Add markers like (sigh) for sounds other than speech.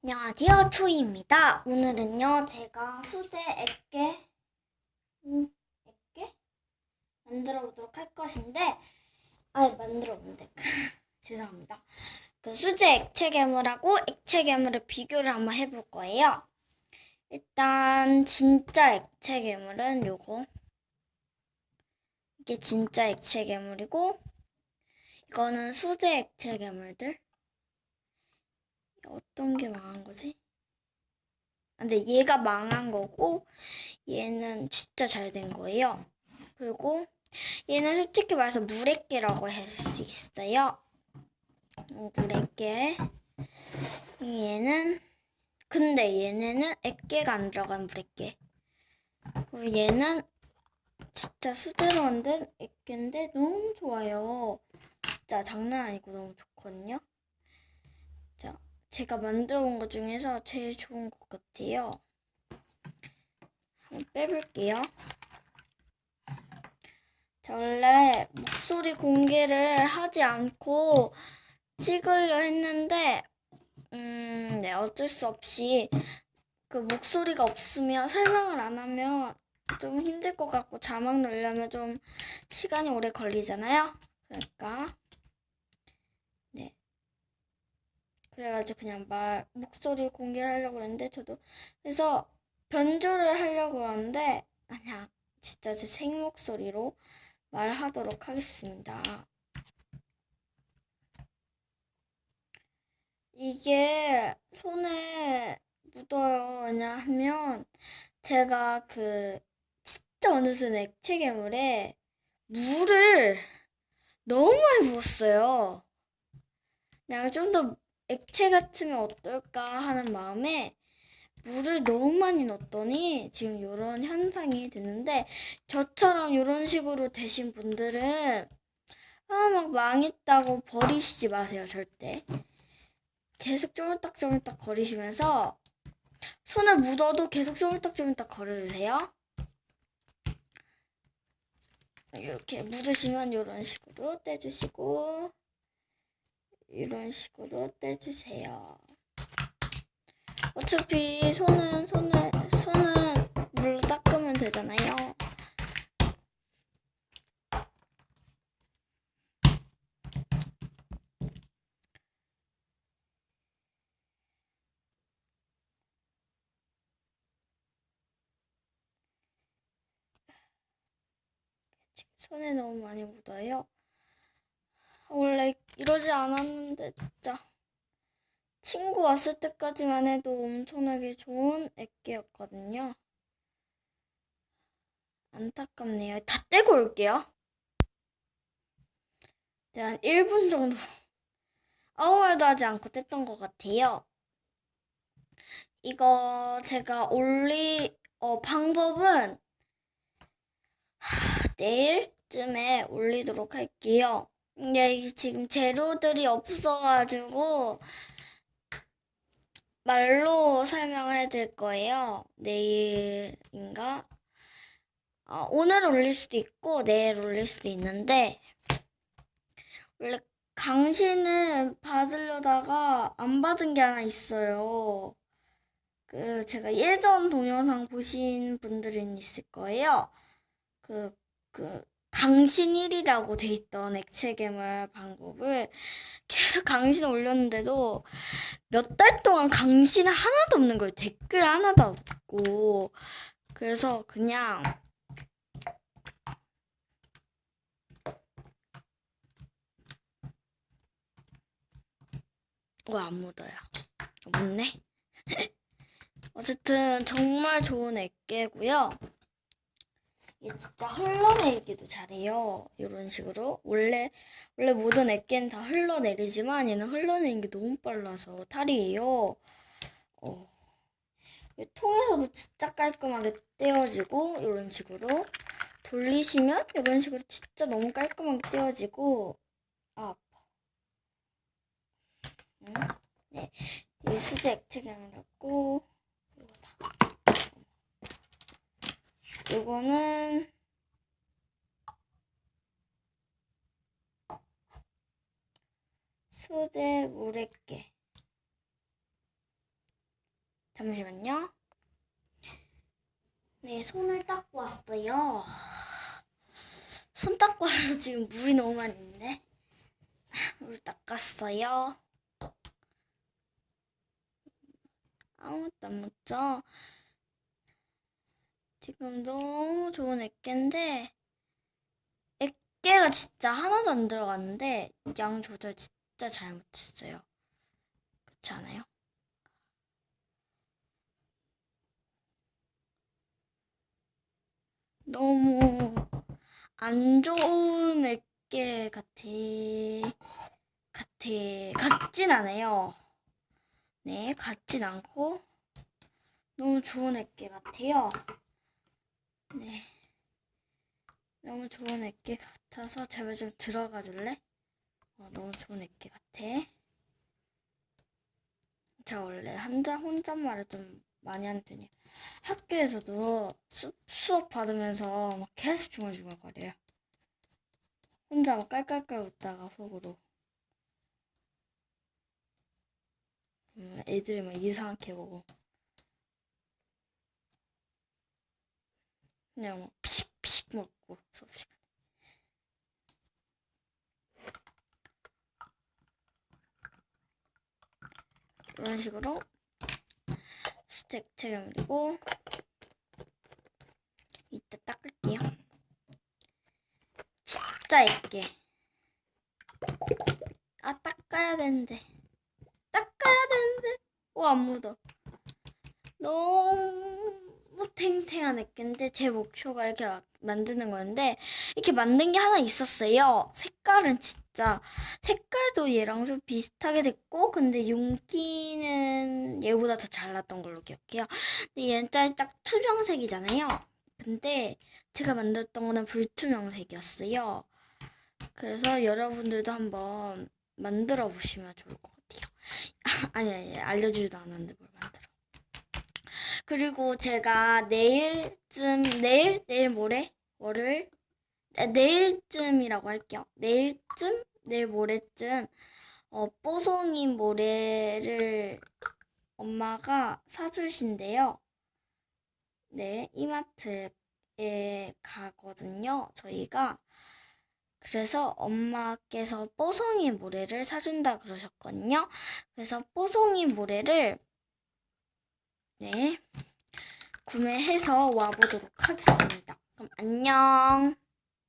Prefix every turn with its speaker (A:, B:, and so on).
A: 안녕하세요, 초이입니다. 오늘은요, 제가 수제 액계, 음, 액계? 만들어 보도록 할 것인데, 아, 만들어 본데, (laughs) 죄송합니다. 그 수제 액체 괴물하고 액체 괴물의 비교를 한번 해볼 거예요. 일단, 진짜 액체 괴물은 요거. 이게 진짜 액체 괴물이고, 이거는 수제 액체 괴물들. 어떤 게 망한 거지? 아, 근데 얘가 망한 거고 얘는 진짜 잘 된 거예요. 그리고 얘는 솔직히 말해서 물액계라고 할 수 있어요. 어, 물액계. 얘는 근데 얘네는 액계가 안 들어간. 그리고 얘는 진짜 수제로 만든 액계인데 너무 좋아요. 진짜 장난 아니고 너무 좋거든요. 자, 제가 만들어 본것 중에서 제일 좋은 것 같아요. 한번 빼볼게요. 자, 원래 목소리 공개를 하지 않고 찍으려 했는데, 음, 네, 어쩔 수 없이 그 목소리가 없으면 설명을 안 하면 좀 힘들 것 같고 자막 넣으려면 좀 시간이 오래 걸리잖아요. 그러니까 네. 그래가지고 그냥 말 목소리 공개하려고 그랬는데 저도 그래서 변조를 하려고 하는데 그냥 진짜 제 생목소리로 말하도록 하겠습니다. 이게 손에 묻어요. 왜냐하면 제가 그 진짜 어느 순 액체 괴물에 물을 너무 많이 부었어요. 그냥 좀 더 액체 같으면 어떨까 하는 마음에 물을 너무 많이 넣었더니 지금 이런 현상이 됐는데 저처럼 이런 식으로 되신 분들은 아 막 망했다고 버리시지 마세요 절대. 계속 쪼물딱쪼물딱 거리시면서 손에 묻어도 계속 쪼물딱쪼물딱 거려주세요. 이렇게 묻으시면 이런 식으로 떼주시고 이런 식으로 떼주세요. 어차피 손은 손을 손은 물로 닦으면 되잖아요. 손에 너무 많이 묻어요. 원래 이러지 않았는데 진짜 친구 왔을 때까지만 해도 엄청나게 좋은 액계였거든요. 안타깝네요. 다 떼고 올게요. 네, 한 1분 정도 (laughs) 아무 말도 하지 않고 뗐던 것 같아요. 이거 제가 올리 어 방법은 하, 내일쯤에 올리도록 할게요. 근데 이게 지금 재료들이 없어가지고 말로 설명을 해드릴 거예요. 내일인가? 어, 오늘 올릴 수도 있고 내일 올릴 수도 있는데 원래 강신을 받으려다가 안 받은 게 하나 있어요. 그 제가 예전 동영상 보신 분들은 있을 거예요. 그, 그, 강신 1이라고 돼 있던 액체 괴물 방법을 계속 강신 올렸는데도 몇 달 동안 강신 하나도 없는 거예요. 댓글 하나도 없고. 그래서 그냥 와, 안 묻어요. 묻네? (laughs) 어쨌든 정말 좋은 액계고요. 이게 진짜 흘러내리기도 잘해요. 이런 식으로. 원래, 원래 모든 액계는 다 흘러내리지만 얘는 흘러내리는 게 너무 빨라서 탈이에요. 어. 통에서도 진짜 깔끔하게 떼어지고, 이런 식으로. 돌리시면 이런 식으로 진짜 너무 깔끔하게 떼어지고, 아, 아파. 응? 네. 이 수제 액체 괴물이었고, 이거다. 이거는 수제 물액계 잠시만요. 네, 손을 닦고 왔어요. 손 닦고 와서 지금 물이 너무 많이 있는데. 물 닦았어요. 아무것도 안 묻죠? 지금 너무 좋은 액계인데, 액계가 진짜 하나도 안 들어갔는데, 양 조절 진짜 잘못했어요. 그렇지 않아요? 너무 안 좋은 액계 같아. 같아. 같진 않아요. 네, 같진 않고 너무 좋은 액계 같아요. 네. 너무 좋은 액계 같아서 제발 좀 들어가 줄래? 어, 너무 좋은 액계 같아. 제가 원래 한자 혼잣말을 좀 많이 하는 편이에요. 학교에서도 수, 수업 받으면서 막 계속 중얼중얼거려요. 혼자 막 깔깔깔 웃다가 속으로. 음, 애들이 막 이상하게 보고. 그냥 막 피식피식 먹고 수업 시간에. 이런 식으로 스택 책임리고 이따 닦을게요. 진짜 얇게. 아 닦아야 되는데. 닦아야 되는데. 오 안 묻어. 너무 탱탱한 액인데 제 목표가 이렇게 막 만드는 거였는데 이렇게 만든 게 하나 있었어요. 색깔은 진짜 색깔도 얘랑 좀 비슷하게 됐고 근데 윤기는 얘보다 더 잘났던 걸로 기억해요. 근데 얘는 살짝 투명색이잖아요. 근데 제가 만들었던 거는 불투명색이었어요. 그래서 여러분들도 한번 만들어 보시면 좋을 것 같아요. (laughs) 아니 아니 알려주지도 않았는데 뭘 만들어. 그리고 제가 내일쯤 내일 내일 모레 월요일 네, 내일쯤이라고 할게요. 내일쯤 내일 모레쯤 어 뽀송이 모래를 엄마가 사주신대요. 네, 이마트에 가거든요. 저희가 그래서 엄마께서 뽀송이 모래를 사준다 그러셨거든요. 그래서 뽀송이 모래를 네 구매해서 와보도록 하겠습니다. 그럼 안녕.